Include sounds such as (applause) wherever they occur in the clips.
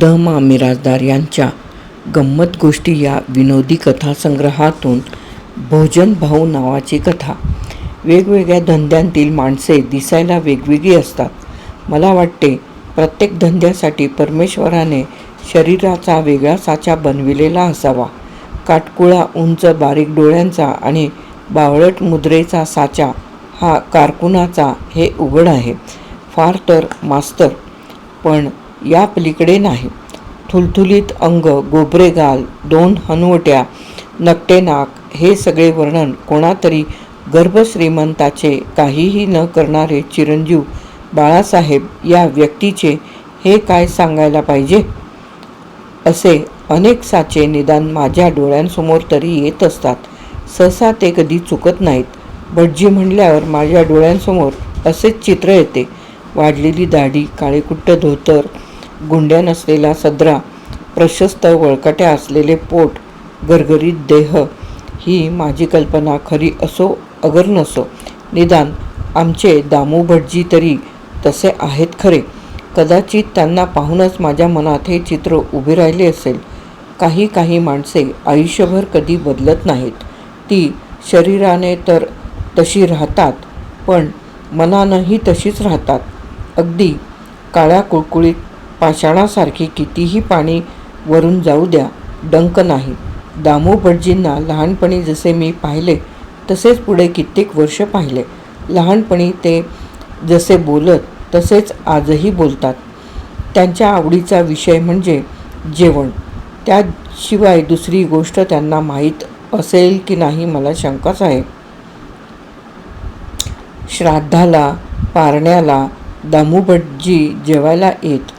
The मा मिराजदार यांच्या गंमत गोष्टी या विनोदी कथासंग्रहातून भोजन भाऊ नावाची कथा. वेगवेगळ्या धंद्यांतील माणसे दिसायला वेगवेगळी असतात. मला वाटते प्रत्येक धंद्यासाठी परमेश्वराने शरीराचा वेगळा साचा बनविलेला असावा. काटकुळा उंच बारीक डोळ्यांचा आणि बावळट मुद्रेचा साचा हा कारकुनाचा हे उघड आहे. फार तर मास्तर पण या पलीकडे नाही. थुलथुलीत अंग गोबरे गाल दोन हनुवट्या नकटे नाक हे सगळे वर्णन कोणातरी गर्भश्रीमंताचे काहीही न करणारे चिरंजीव बाळासाहेब या व्यक्तीचे हे काय सांगायला पाहिजे? असे अनेक साचे निदान माझ्या डोळ्यांसमोर तरी येत असतात. सहसा ते कधी चुकत नाहीत. भटजी म्हणल्यावर माझ्या डोळ्यांसमोर असेच चित्र येते. वाढलेली दाढी काळेकुट्ट धोतर गुंड्या नसलेला सदरा प्रशस्त वळकट्या असलेले पोट गरगरीत देह ही माझी कल्पना खरी असो अगर नसो निदान आमचे दामू भटजी तरी तसे आहेत खरे. कदाचित त्यांना पाहूनच माझ्या मनात हे चित्र उभे राहिले असेल. काही काही माणसे आयुष्यभर कधी बदलत नाहीत. ती शरीराने तर तशी राहतात पण मनानंही तशीच राहतात. अगदी काळ्या कुळकुळीत पाषाणासारखी कितीही पाणी वरून जाऊ द्या डंक नाही. दामू भटजींना लहानपणी जसे मी पाहिले तसेच पुढे कित्येक वर्ष पाहिले. लहानपणी ते जसे बोलत तसेच आजही बोलतात. त्यांच्या आवडीचा विषय म्हणजे जेवण. त्याशिवाय दुसरी गोष्ट त्यांना माहीत असेल की नाही मला शंकाच आहे. श्राद्धाला पारण्याला दामूभटजी जेवायला येत.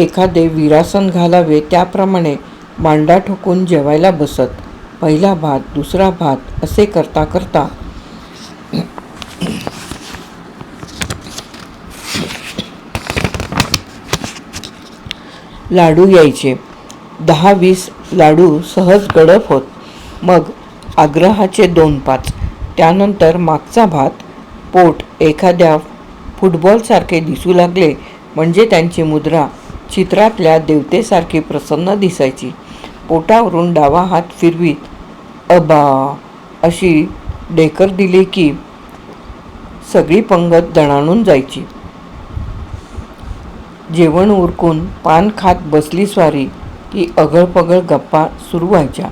एखादे विरासन घालावे त्याप्रमाणे मांडा ठोकून जेवायला बसत. पहिला भात दुसरा भात असे करता करता लाडू यायचे. दहा वीस लाडू सहज गडप होत. मग आग्रहाचे दोन पाच. त्यानंतर मागचा भात पोट एखाद्या फुटबॉलसारखे दिसू लागले म्हणजे त्यांची मुद्रा चित्रातल्या देवतेसारखी प्रसन्न दिसायची. पोटावरून डावा हात फिरवीत अबा अशी डेकर दिली की सगळी पंगत दणाणून जायची. जेवण उरकून पान खात बसली स्वारी की अगळपगळ गप्पा सुरू व्हायच्या.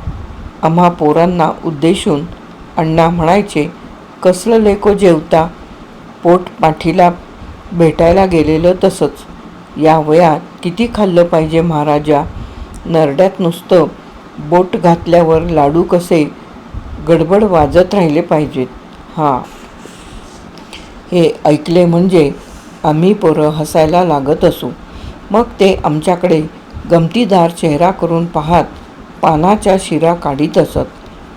आम्हा पोरांना उद्देशून अण्णा म्हणायचे कसलं लेको जेवता? पोट पाठीला भेटायला गेलेलं तसंच. या वयात किती खाल्लं पाहिजे महाराजा? नरड्यात नुसतं बोट घातल्यावर लाडू कसे गडबड वाजत राहिले पाहिजेत. हां. हे ऐकले म्हणजे आम्ही पोरं हसायला लागत असू. मग ते आमच्याकडे गमतीदार चेहरा करून पाहात पानाच्या शिरा काढीत असत.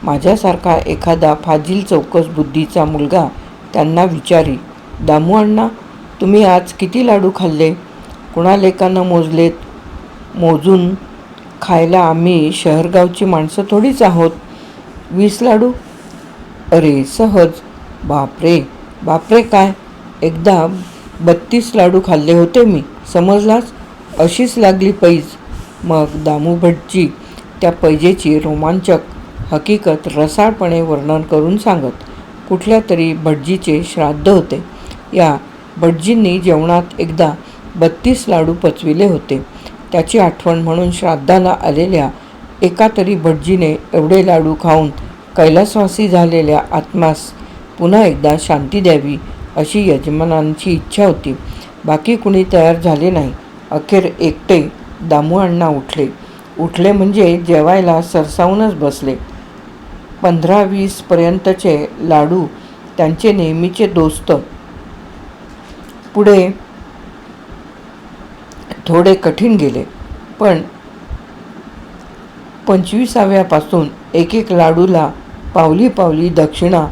माझ्यासारखा एखादा फाजील चौकस बुद्धीचा मुलगा त्यांना विचारी दामू अण्णा तुम्ही आज किती लाडू खाल्ले? कुणालेकानं मोजलेत मोजून खायला आम्ही शहरगावची माणसं थोडीच आहोत. वीस लाडू? अरे सहज. बापरे. बापरे काय? एकदा बत्तीस लाडू खाल्ले होते मी. समजलाच अशीच लागली पैज. मग दामू भटजी त्या पैजेची रोमांचक हकीकत रसाळपणे वर्णन करून सांगत कुठल्या तरी भटजीचे श्राद्ध होते. या भटजींनी जेवणात एकदा बत्तीस लाडू पचविले होते. त्याची आठवण म्हणून श्राद्धाला आलेल्या एका तरी भटजीने एवढे लाडू खाऊन कैलासवासी झालेल्या आत्मास पुन्हा एकदा शांती द्यावी अशी यजमानांची इच्छा होती. बाकी कुणी तयार झाले नाही. अखेर एकटे दामू अण्णा उठले. उठले म्हणजे जेवायला सरसावूनच बसले. पंधरा वीसपर्यंतचे लाडू त्यांचे नेहमीचे दोस्त. पुढे थोडे कठीण गेले पण पंचवीसाव्यापासून एक एक लाडूला पावली पावली दक्षिणा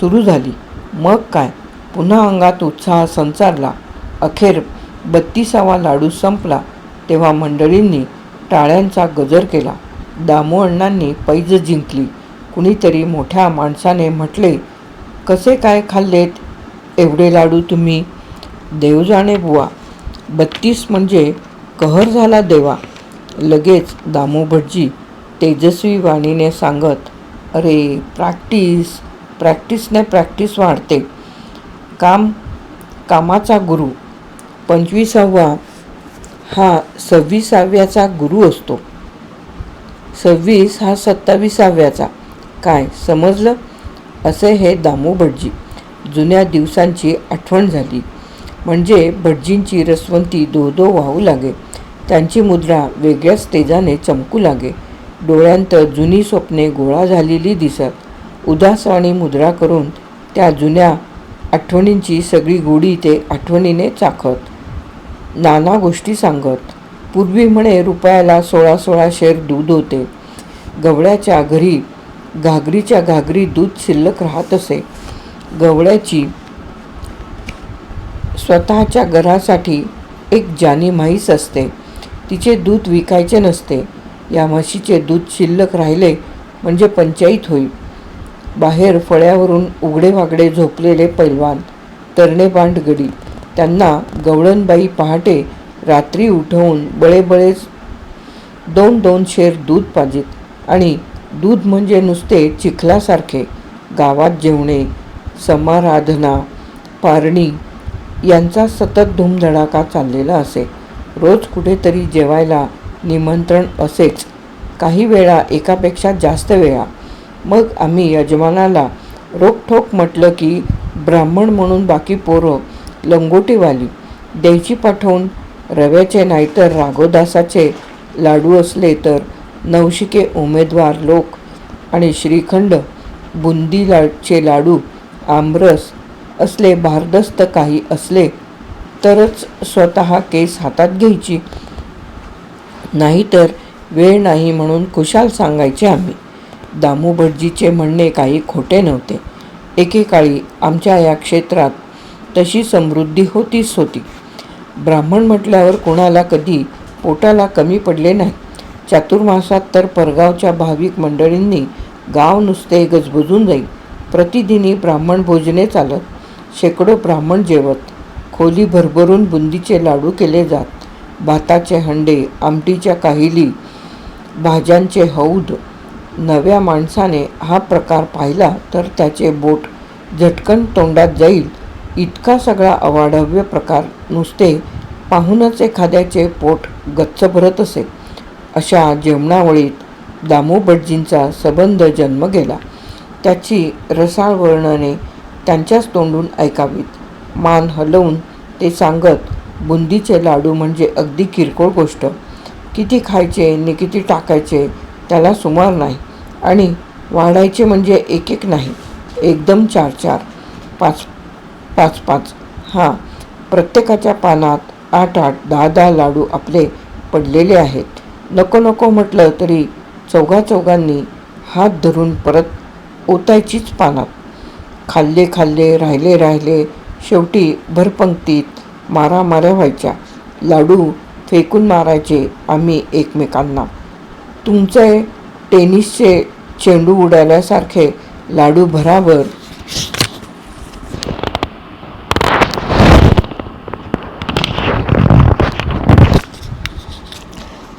सुरू झाली. मग काय? पुन्हा अंगात उत्साह संचारला. अखेर बत्तीसावा लाडू संपला तेव्हा मंडळींनी टाळ्यांचा गजर केला. दामू अण्णांनी पैज जिंकली. कुणीतरी मोठ्या माणसाने म्हटले कसे काय खाल्लेत? एवढे लाडू तुम्ही? देव जाणे बुवा. बत्तीस म्हणजे कहर झाला देवा. लगेच दामू भटजी तेजस्वी वाणीने सांगत अरे प्रॅक्टिस प्रॅक्टिसने प्रॅक्टिस वाढते. काम कामाचा गुरु. पंचवीसावा हा सव्वीसाव्याचा गुरु असतो. सव्वीस हा सत्तावीसाव्याचा. काय समजलं? असे हे दामू भटजी जुन्या दिवसांची आठवण झाली. म्हणजे भटजींची रसवंती दो दो वाहू लागे. त्यांची मुद्रा वेगळ्याच तेजाने चमकू लागे. डोळ्यांत जुनी स्वप्ने गोळा झालेली दिसत. उदासवाणी मुद्रा करून त्या जुन्या आठवणींची सगळी गोडी ते आठवणीने चाखत. नाना गोष्टी सांगत. पूर्वी म्हणे रुपयाला सोळा सोळा शेर दूध होते. गवळ्याच्या घरी घागरीच्या घागरी दूध शिल्लक राहत असे. गवळ्याची स्वतःच्या घरासाठी एक जानी म्हैस असते. तिचे दूध विकायचे नसते. या म्हशीचे दूध शिल्लक राहिले म्हणजे पंचाईत होईल. बाहेर फळ्यावरून उघडे वागडे झोपलेले पैलवान तरणे बांडगडी त्यांना गवळणबाई पहाटे रात्री उठवून बळेबळेच दोन दोन शेर दूध पाजित. आणि दूध म्हणजे नुसते चिखलासारखे गावात जेवणे समाराधना पारणी यांचा सतत धूमधडाका चाललेला असे. रोज कुठेतरी जेवायला निमंत्रण असेच. काही वेळा एकापेक्षा जास्त वेळा. मग आम्ही यजमानाला रोखठोक म्हटलं की ब्राह्मण म्हणून बाकी पोरं लंगोटीवाली द्यायची पाठवून रव्याचे नाहीतर राघोदासाचे लाडू असले तर नवशिके उमेदवार लोक आणि श्रीखंड बुंदी लाडचे लाडू आमरस असले भारदस्त काही असले तरच स्वतः केस हातात घ्यायची. नाहीतर वेळ नाही म्हणून खुशाल सांगायचे आम्ही. दामू भटजीचे म्हणणे काही खोटे नव्हते. एकेकाळी आमच्या या क्षेत्रात तशी समृद्धी होतीच होती. ब्राह्मण म्हटल्यावर कोणाला कधी पोटाला कमी पडले नाही. चातुर्मासात तर परगावच्या भाविक मंडळींनी गाव नुसते गजबजून जाईल. प्रतिदिनी ब्राह्मण भोजने चालत शेकडो ब्राह्मण जेवत. खोली भरभरून बुंदीचे लाडू केले जात. भाताचे हंडे आमटीच्या काहिली भाज्यांचे हौद. नव्या माणसाने हा प्रकार पाहिला तर त्याचे बोट झटकन तोंडात जाईल. इतका सगळा अवाढव्य प्रकार नुसते पाहूनच एखाद्याचे पोट गच्च भरत असे. अशा जेवणावळीत दामू भटजींचा सबंध जन्म गेला. त्याची रसाळ वर्णने त्यांच्याच तोंडून ऐकावीत. मान हलवून ते सांगत बुंदीचे लाडू म्हणजे अगदी किरकोळ गोष्ट. किती खायचे नि किती टाकायचे त्याला सुमार नाही. आणि वाढायचे म्हणजे एक एक नाही. एकदम चार चार पाच पाच पाच हां प्रत्येकाच्या पानात आठ आठ दहा दहा लाडू आपले पडलेले आहेत. नको नको म्हटलं तरी चौघा चौघांनी हात धरून परत ओतायचीच पानात. खाल्ले खाल्ले राहिले राहिले शेवटी भरपंक्तीत मारामाऱ्या व्हायच्या. लाडू फेकून मारायचे आम्ही एकमेकांना. तुमचे टेनिसचे चेंडू उडाल्यासारखे लाडू भराभर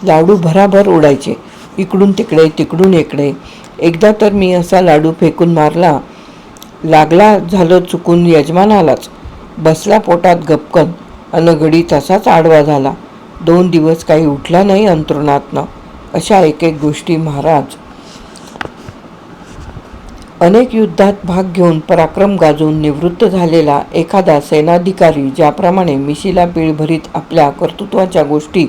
लाडू भराभर उडायचे. इकडून तिकडे तिकडून इकडे. एकदा तर मी असा लाडू फेकून मारला लागला झालं चुकून यजमानालाच. बसला पोटात गपकन. अन घडी तसाच आडवा झाला. दोन दिवस काही उठला नाही अंतरुणातनं. अशा एक एक गोष्टी महाराज. अनेक युद्धात भाग घेऊन पराक्रम गाजून निवृत्त झालेला एखादा सेनाधिकारी ज्याप्रमाणे मिशीला पीळ भरीत आपल्या कर्तृत्वाच्या गोष्टी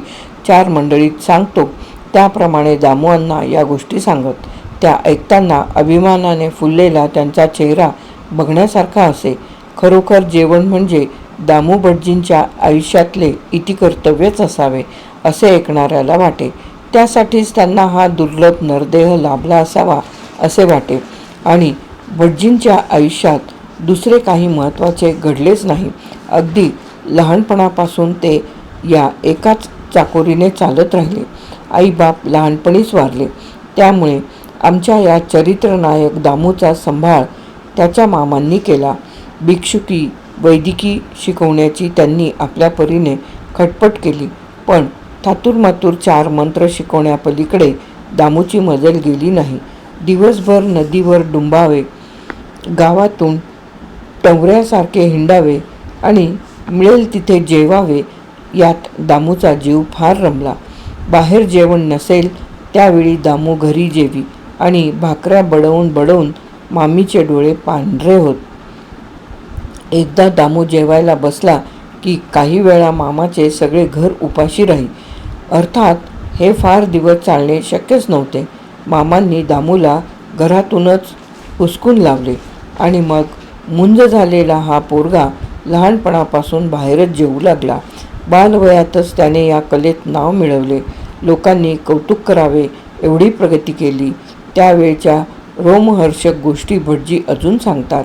चार मंडळीत सांगतो त्याप्रमाणे दामुअण्णा या गोष्टी सांगत. त्या ऐकताना अभिमानाने फुललेला त्यांचा चेहरा बघण्यासारखा असे. खरोखर जेवण म्हणजे दामू भटजींच्या आयुष्यातले इतिकर्तव्यच असावे असे ऐकणाऱ्याला वाटे. त्यासाठीच त्यांना हा दुर्लभ नरदेह लाभला असावा असे वाटे. आणि भटजींच्या आयुष्यात दुसरे काही महत्त्वाचे घडलेच नाही. अगदी लहानपणापासून ते या एकाच चाकोरीने चालत राहिले. आईबाप लहानपणीच वारले. त्यामुळे आमच्या या चरित्रनायक दामूचा सांभाळ त्याच्या मामांनी केला. भिक्षुकी वैदिकी शिकवण्याची त्यांनी आपल्या परीने खटपट केली. पण थातुरमातूर चार मंत्र शिकवण्यापलीकडे दामूची मजल गेली नाही. दिवसभर नदीवर डुंबावे गावातून टवऱ्यासारखे हिंडावे आणि मिळेल तिथे जेवावे यात दामूचा जीव फार रमला. बाहेर जेवण नसेल त्यावेळी दामू घरी जेवी आणि भाकऱ्या बडवून बडवून मामीचे डोळे पांढरे होत. एकदा दामू जेवायला बसला की काही वेळा मामाचे सगळे घर उपाशी राही अर्थात हे फार दिवस चालणे शक्यच नव्हते. मामांनी दामूला घरातूनच हुसकून लावले आणि मग मुंज झालेला हा पोरगा लहानपणापासून बाहेरच जेवू लागला. बालवयातच त्याने या कलेत नाव मिळवले. लोकांनी कौतुक करावे एवढी प्रगती केली. त्यावेळच्या रोमहर्षक गोष्टी भटजी अजून सांगतात.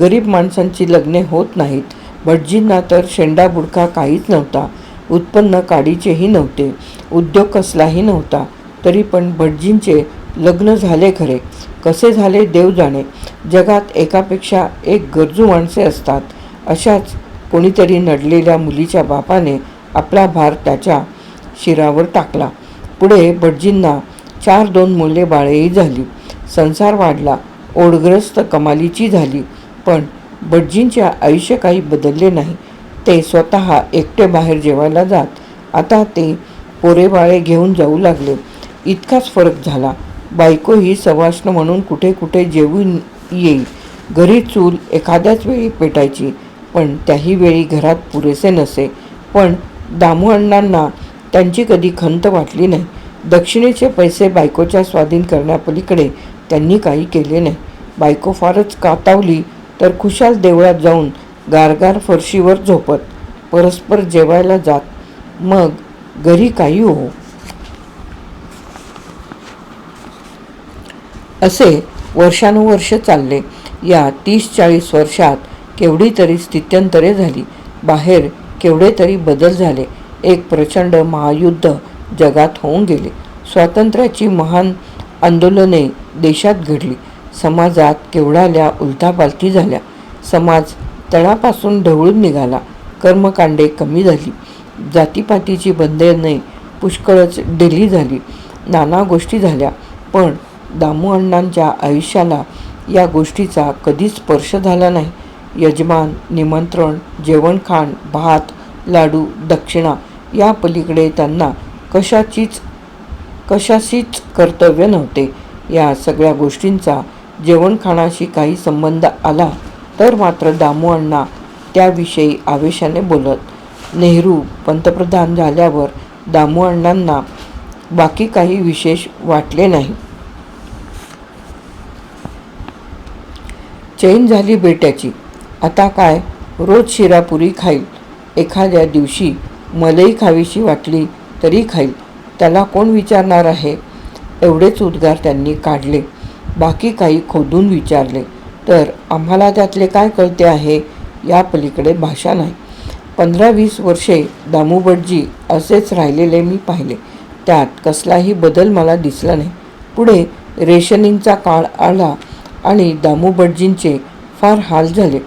गरीब माणसांची लग्ने होत नाहीत. भटजींना तर शेंडा बुडका काहीच नव्हता. उत्पन्न काडीचेही नव्हते. उद्योग कसलाही नव्हता. तरी पण भटजींचे लग्न झाले खरे. कसे झाले देव जाणे. जगात एकापेक्षा एक गरजू माणसे असतात. अशाच कोणीतरी नडलेल्या मुलीच्या बापाने आपला भार त्याच्या शिरावर टाकला. पुढे भटजींना चार दोन मुले बाळेही झाली. संसार वाढला ओढग्रस्त कमालीची झाली पण भटजींचे आयुष्य काही बदलले नाही. ते स्वतः एकटे बाहेर जेवायला जात आता ते पोरेबाळे घेऊन जाऊ लागले. इतकाच फरक झाला. बायको ही सवाष्ण म्हणून कुठे कुठे जेवून येईल. घरी चूल एखाद्याच वेळी पेटायची पण त्याही वेळी घरात पुरेसे नसे. पण दामूअण्णांना त्यांची कधी खंत वाटली नाही. दक्षिणेचे पैसे बायकोच्या स्वाधीन करण्यापलीकडे त्यांनी काही केले नाही. बायको फारच कातावली तर खुशाल देवळात जाऊन गारगार फरशीवर झोपत परस्पर जेवायला जात. मग घरी काही हो. असे वर्षानुवर्ष चालले. या तीस चाळीस वर्षात केवढी तरी स्थित्यंतरे झाली. बाहेर केवढे तरी बदल झाले. एक प्रचंड महायुद्ध जगात होऊन गेले. स्वातंत्र्याची महान आंदोलने देशात घडली. समाजात केवढाल्या उलथापालथी झाल्या. समाज तळापासून ढवळून निघाला. कर्मकांडे कमी झाली. जातीपातीची बंधने पुष्कळच ढिली झाली. नाना गोष्टी झाल्या. पण दामूअण्णांच्या आयुष्याला या गोष्टीचा कधीच स्पर्श झाला नाही. यजमान निमंत्रण जेवणखाण भात लाडू दक्षिणा या पलीकडे त्यांना कशाचीच कशाशीच कर्तव्य नव्हते. या सगळ्या गोष्टींचा जेवणखाणाशी काही संबंध आला तर मात्र दामू अण्णा त्याविषयी आवेशाने बोलत नेहरू पंतप्रधान झाल्यावर दामू अण्णांना बाकी काही विशेष वाटले नाही. चैन झाली बेट्याची. आता काय? रोज शिरापुरी खाईल. एखाद्या दिवशी मलई खावीशी वाटली तरी खाईल. त्याला कोण विचारणार आहे? एवढेच उद्गार त्यांनी काढले. बाकी काही खोदून विचारले तर आम्हाला त्यातले काय कळते आहे? या पलीकडे भाषा नाही. पंधरा वीस वर्षे दामूबटजी असेच राहिलेले मी पाहिले. त्यात कसलाही बदल मला दिसला नाही. पुढे रेशनिंगचा काळ आला आणि दामूबटजींचे फार हाल झाले.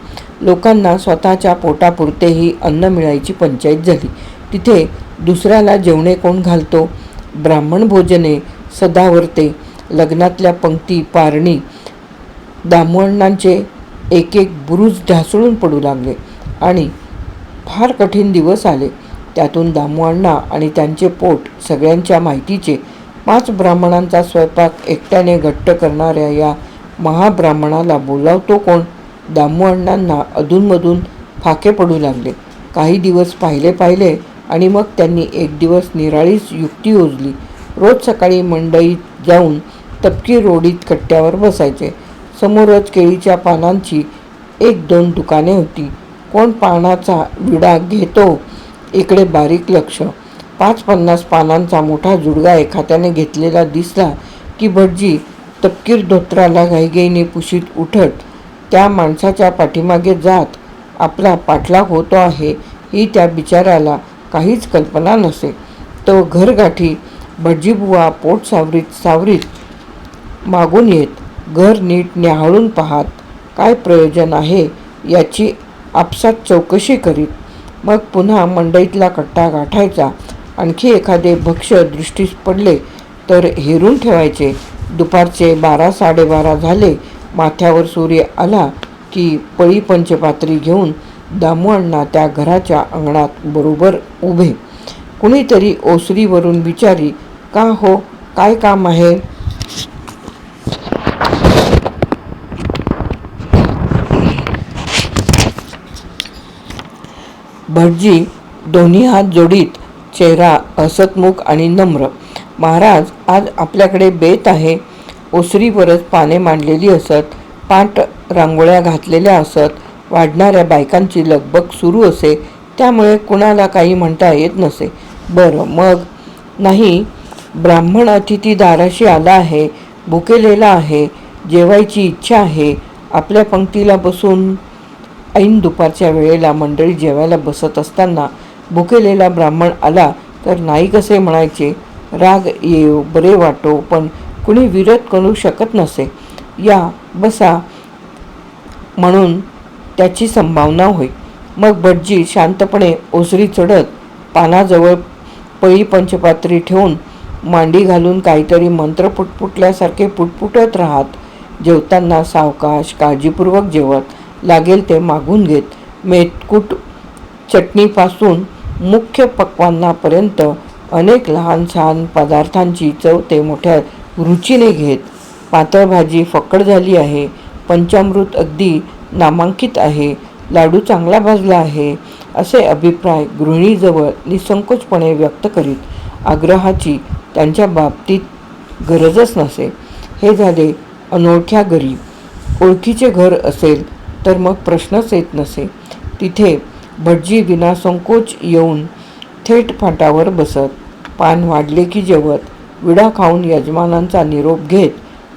लोकांना स्वतःच्या पोटापुरतेही अन्न मिळायची पंचायत झाली. तिथे दुसऱ्याला जेवणे कोण घालतो? ब्राह्मण भोजने सदावरते लग्नातल्या पंक्ती पारणी दामोअण्णांचे एक एक बुरुज ढासळून पडू लागले आणि फार कठीण दिवस आले. त्यातून दामोअण्णा आणि त्यांचे पोट सगळ्यांच्या माहितीचे पाच ब्राह्मणांचा स्वयंपाक एकट्याने घट्ट करणाऱ्या या महाब्राह्मणाला बोलावतो कोण? दामोअण्णांना अधूनमधून फाके पडू लागले. काही दिवस पाहिले पाहिले आणि मग त्यांनी एक दिवस निराळीच युक्ती योजली रोज सकाळी मंडईत जाऊन तपकी रोडीत कट्ट्यावर बसायचे. समोरच केळीच्या पानांची एक दोन दुकाने होती. कोण पानाचा विडा घेतो? इकडे बारीक लक्ष. पाच पन्नास पानांचा मोठा जुडगा एखाद्याने घेतलेला दिसला की भटजी तपकीर धोत्राला घाईघाईने पुशीत उठत त्या माणसाच्या पाठीमागे जात आपला पाठलाग होतो आहे ही त्या बिचाऱ्याला काहीच कल्पना नसे. तो घरगाठी भटजीबुवा पोट सावरीत सावरीत मागून येत. घर नीट न्याहाळून पाहात. काय प्रयोजन आहे याची आपसात चौकशी करीत. मग पुन्हा मंडईतला कट्टा गाठायचा. आणखी एखादे भक्ष्य दृष्टीस पडले तर हेरून ठेवायचे. दुपारचे बारा साडेबारा झाले. माथ्यावर सूर्य आला की पळी पंचपात्री घेऊन दामू अण्णा त्या घराच्या अंगणात बरोबर उभे. कुणीतरी ओसरीवरून विचारी का हो? काय काम आहे? भटजी दोन्ही हात जोडीत चेहरा असतमुख आणि नम्र. महाराज आज आपल्याकडे बेत आहे. ओसरीवरच पाने मांडलेली असत पाट रांगोळ्या घातलेल्या असत वाढणाऱ्या बायकांची लगबग सुरू असे. त्यामुळे कुणाला काही म्हणता येत नसे. बरं मग? नाही ब्राह्मण अतिथी दाराशी आला आहे भुकेलेला आहे जेवायची इच्छा आहे आपल्या पंक्तीला बसून ऐन दुपारच्या वेळेला मंडळी जेवायला बसत असताना भुकेलेला ब्राह्मण आला तर नाही कसे म्हणायचे? राग येऊ बरे वाटो पण कुणी विरोध करू शकत नसे. या बसा म्हणून त्याची संभावना होई मग भटजी शांतपणे ओसरी चढत पानाजवळ पळी पंचपात्री ठेवून मांडी घालून काहीतरी मंत्र पुटपुटल्यासारखे पुटपुटत राहत. जेवताना सावकाश काळजीपूर्वक जेवत. लागेल ते मागून घेत. मेतकूट चटणीपासून मुख्य पक्वांनापर्यंत अनेक लहान सहान पदार्थांची चव ते मोठ्या रुचीने घेत. पातळ भाजी फक्कड झाली आहे. पंचामृत अगदी नामांकित आहे. लाडू चांगला भाजला आहे असे अभिप्राय गृहिणीजवळ निसंकोचपणे व्यक्त करीत. आग्रहाची त्यांच्या बाबतीत गरजच नसे हे झाले अनोळख्या घरी ओळखीचे घर असेल तर मग प्रश्नच येत नसे. तिथे भटजी विनासंकोच येऊन थेट फाटावर बसत. पान वाढले की जेवत. विडा खाऊन यजमानांचा निरोप घेत.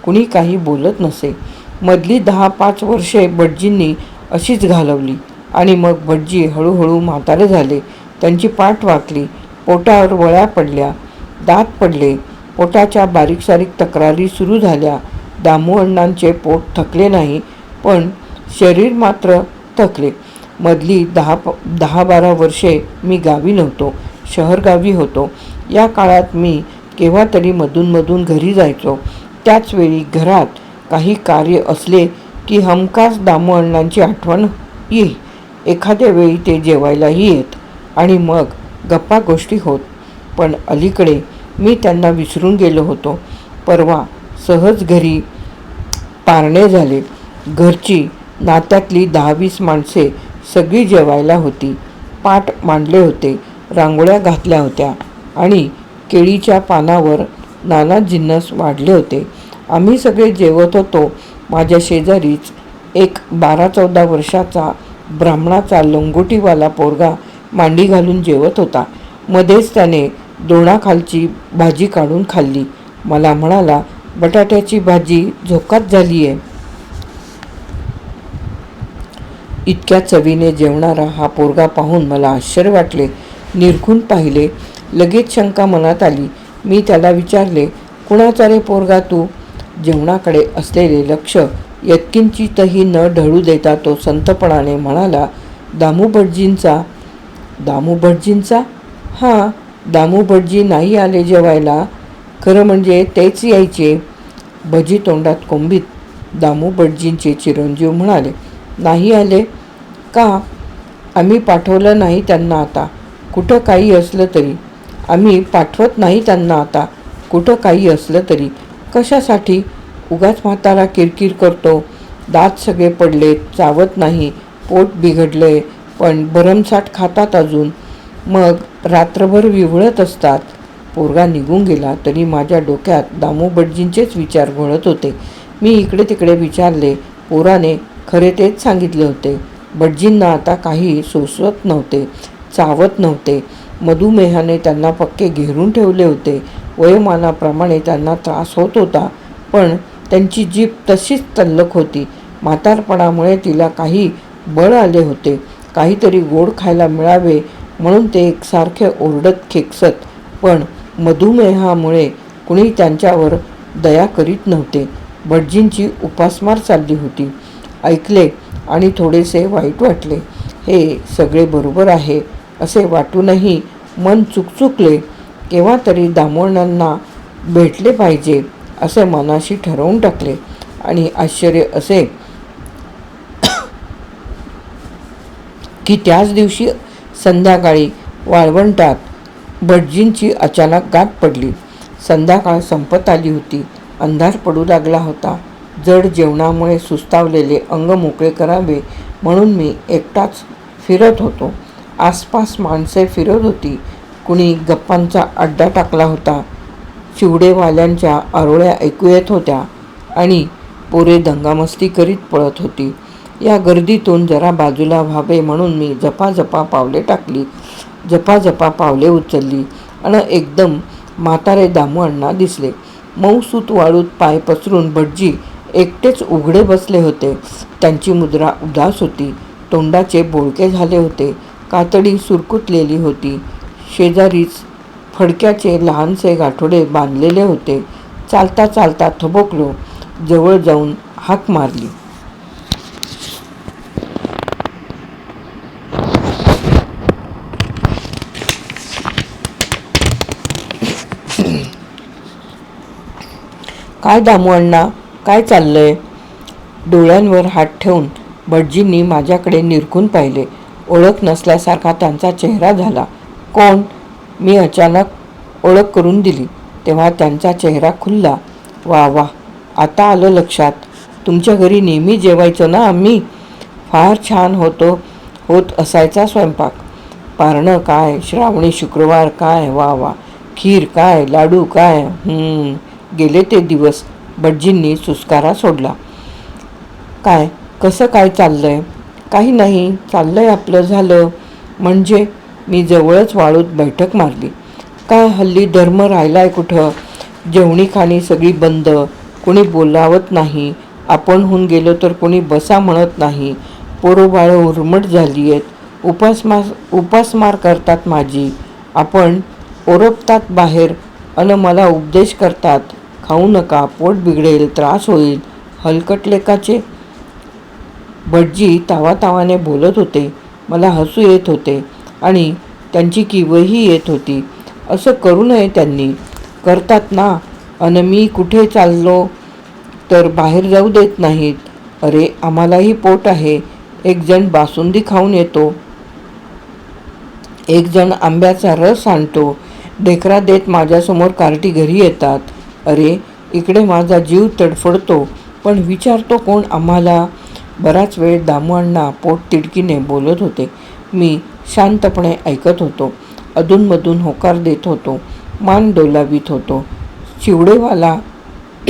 कुणी काही बोलत नसे. मधली दहा पाच वर्षे भटजींनी अशीच घालवली. आणि मग भटजी हळूहळू म्हातारे झाले. त्यांची पाठ वाकली. पोटावर वळ्या पडल्या. दात पडले. पोटाच्या बारीक सारीक तक्रारी सुरू झाल्या. दामू अण्णांचे पोट थकले नाही पण शरीर मात्र थकले. मधली दहा प दहा बारा वर्षे मी गावी नव्हतो शहरगावी होतो. या काळात मी केव्हा तरी मधूनमधून घरी जायचो. त्याचवेळी घरात काही कार्य असले की हमखास दामू अण्णांची आठवण येई एखाद्या वेळी ते जेवायलाही येत आणि मग गप्पा गोष्टी होत. पण अलीकडे मी त्यांना विसरून गेलो होतो. परवा सहज घरी पारणे झाले. घरची नात्यातली दहावीस माणसे सगळी जेवायला होती. पाट मांडले होते रांगोळ्या घातल्या होत्या आणि केळीच्या पानावर नाना जिन्नस वाढले होते. आम्ही सगळे जेवत होतो. माझ्या शेजारीच एक बारा चौदा वर्षाचा ब्राह्मणाचा लंगोटीवाला पोरगा मांडी घालून जेवत होता. मध्येच त्याने दोणाखालची भाजी काढून खाल्ली. मला म्हणाला बटाट्याची भाजी झोकात झाली आहे इतक्या चवीने जेवणारा हा पोरगा पाहून मला आश्चर्य वाटले. निरखून पाहिले. लगेच शंका मनात आली. मी त्याला विचारले कुणाचा रे पोरगा तू? जेवणाकडे असलेले लक्ष यत्किंचितही न ढळू देता तो संतपणाने म्हणाला दामू भटजींचा? दामू भटजींचा? हां दामू भटजी नाही आले जेवायला खरं म्हणजे तेच यायचे भजी तोंडात कोंबीत. दामू भटजींचे चिरंजीव म्हणाले नाही आले? का? आम्ही पाठवलं नाही त्यांना आता. कुठं काही असलं तरी. आम्ही पाठवत नाही त्यांना आता. कुठं काही असलं तरी. कशासाठी? उगाच म्हातारा किरकिर करतो. दात सगळे पडले चावत नाही. पोट बिघडले पण भरमसाठ खातात अजून. मग रात्रभर विवळत असतात. पोरगा निघून गेला तरी माझ्या डोक्यात दामोबटजींचेच विचार घोळत होते. मी इकडे तिकडे विचारले पोराने खरे तेच सांगितले होते. भटजींना आता काही सोसवत नव्हते चावत नव्हते. मधुमेहाने त्यांना पक्के घेरून ठेवले होते. वयोमानाप्रमाणे त्यांना त्रास होत होता पण त्यांची जीभ तशीच तल्लक होती. म्हातारपणामुळे तिला काही बळ आले होते. काहीतरी गोड खायला मिळावे म्हणून ते एकसारखे ओरडत खेकसत पण मधुमेहामुळे कुणी त्यांच्यावर दया करीत नव्हते. भटजींची उपासमार चालली होती. ऐकले आणि थोडेसे वाईट वाटले. हे सगळे बरोबर आहे असे वाटूनही मन चुकचुकले. केव्हा तरी दामोणांना भेटले पाहिजे असे मनाशी ठरवून टाकले. आणि आश्चर्य असे की त्याच दिवशी संध्याकाळी वाळवंटात भटजींची अचानक गाठ पडली. संध्याकाळ संपत आली होती. अंधार पडू लागला होता. जड जेवणामुळे सुस्तावलेले अंग मोकळे करावे म्हणून मी एकटाच फिरत होतो. आसपास माणसे फिरत होती. कुणी गप्पांचा अड्डा टाकला होता. चिवडेवाल्यांच्या आरोळ्या ऐकू येत होत्या आणि पोरे दंगामस्ती करीत पळत होती. या गर्दीतून जरा बाजूला व्हावे म्हणून मी जपाजपा पावले टाकली. जपाजपा पावले उचलली आणि एकदम म्हातारे दामू अण्णा दिसले. मऊसूत वाळूत पाय पसरून भटजी एकटेच उघडे बसले होते. त्यांची मुद्रा उदास होती. तोंडाचे बोळके झाले होते. कातडी सुरकुतलेली होती. शेजारीच फडक्याचे लहानसे गाठोडे बांधलेले होते. चालता चालता थबोकलो. जवळ जाऊन हाक मारली. काय दामू अण्णा? काय चाललंय? डोळ्यांवर हात ठेवून भटजींनी माझ्याकडे निरखून पाहिले. ओळख नसल्यासारखा त्यांचा चेहरा झाला. कोण? मी अचानक ओळख करून दिली. तेव्हा त्यांचा चेहरा खुलला. वा वा. आता आलं लक्षात. तुमच्या घरी नेहमी जेवायचो ना आम्ही? फार छान होतो होत असायचा स्वयंपाक. पारणं काय? श्रावणी शुक्रवार काय? वा वा. खीर काय? लाडू काय? हम्म, गेले ते दिवस भटजींनी सुस्कारा सोडला. काय? कसं काय चाललंय? काही नाही. चाललंय आपलं झालं. म्हणजे मी जवळच वाळूत बैठक मारली. काय हल्ली धर्म राहिला आहे कुठं? जेवणी खाणी सगळी बंद. कोणी बोलावत नाही. आपण होऊन गेलो तर कोणी बसा म्हणत नाही. पोरोबाळं उर्मट झाली आहेत उपासमार उपासमार करतात माझी. आपण ओरपतात बाहेर अन मला उपदेश करतात. खाऊ नका पोट बिघडेल त्रास होईल. हलकट लेकाचे भटजी तावातावाने बोलत होते. मला हसू येत होते आणि त्यांची किवही येत होती. असं करू नये त्यांनी. करतात ना. अन मी कुठे चाललो तर बाहेर जाऊ देत नाहीत. अरे आम्हालाही पोट आहे. एक जण बासुंदी खाऊन येतो. एक जण आंब्याचा रस आणतो. ढेकरा देत माझ्यासमोर कार्टी घरी येतात. अरे इकडे माझा जीव तडफडतो पण विचारतो कोण आम्हाला? बराच वेळ दामूअण्णा पोट तिडकीने बोलत होते. मी शांतपणे ऐकत होतो. अधूनमधून होकार देत होतो. मान डोलावीत होतो. चिवडेवाला (clears throat)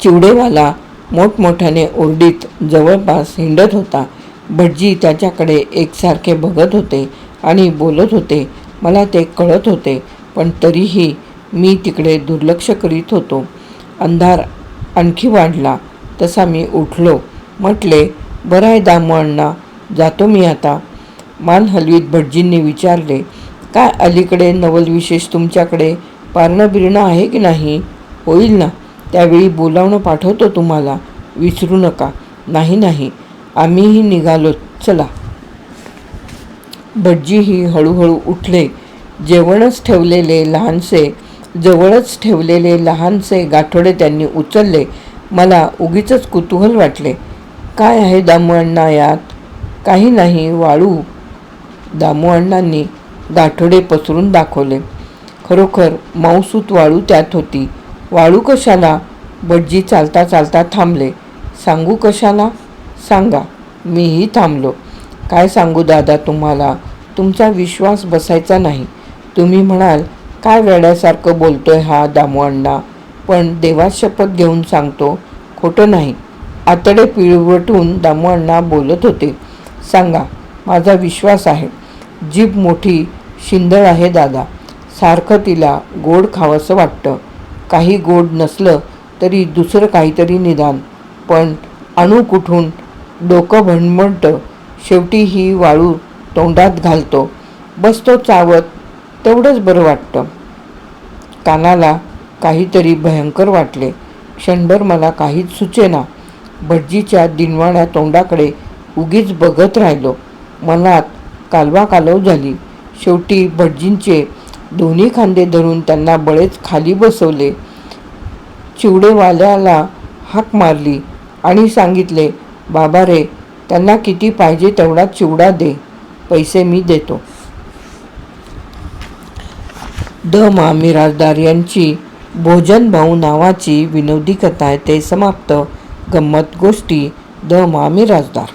चिवडेवाला मोठमोठ्याने ओरडीत जवळपास हिंडत होता. भटजी त्याच्याकडे एकसारखे बघत होते आणि बोलत होते. मला ते कळत होते. पण तरीही मी तिकडे दुर्लक्ष करीत होतो. अंधार आणखी वाढला. तसा मी उठलो. म्हटले बरं आहे दामूअण्णा जातो मी आता. मान हलवीत भटजींनी विचारले काय अलीकडे नवल विशेष तुमच्याकडे पारणं बिरणं आहे की नाही? होईल ना. त्यावेळी बोलावणं पाठवतो तुम्हाला. विसरू नका. नाही नाही. आम्हीही निघालो. चला. भटजीही हळूहळू उठले. जेवणच ठेवलेले लहानसे जवळच ठेवलेले लहानसे गाठोडे त्यांनी उचलले. मला उगीच कुतूहल वाटले. काय आहे दामूअण्णा यात? काही नाही वाळू. दामूअण्णांनी गाठोडे पसरून दाखवले. खरोखर मौसूत वाळू त्यात होती. वाळू कशाला? बटजी चालता चालता थांबले. सांगू कशाला? सांगा. मीही थांबलो. काय सांगू दादा तुम्हाला? तुमचा विश्वास बसायचा नाही. तुम्ही म्हणाल काय वेड्यासारखं बोलतोय हा दामू अण्णा? पण देवात शपथ घेऊन सांगतो खोटं नाही. आतडे पिळवटून दामू अण्णा बोलत होते. सांगा माझा विश्वास आहे. जीभ मोठी शिंदळ आहे दादा. सारखं तिला गोड खावंसं वाटतं. काही गोड नसलं तरी दुसरं काहीतरी निदान. पण अणू कुठून? डोकं भणमणतं. शेवटी ही वाळू तोंडात घालतो. बसतो चावत तेवढंच बरं वाटतं. कानाला काहीतरी भयंकर वाटले. क्षणभर मला काहीच सुचेना. भटजीच्या दिनवाण्या तोंडाकडे उगीच बघत राहिलो. मनात कालवा कालव झाली. शेवटी भटजींचे दोन्ही खांदे धरून त्यांना बळेच खाली बसवले. चिवडेवाल्याला हाक मारली आणि सांगितले बाबा रे त्यांना किती पाहिजे तेवढा चिवडा दे. पैसे मी देतो. द मा मिराजदार यांची भोजन भाऊ नावाची विनोदी कथा आहे ते समाप्त. गंमत गोष्टी द मा मिराजदार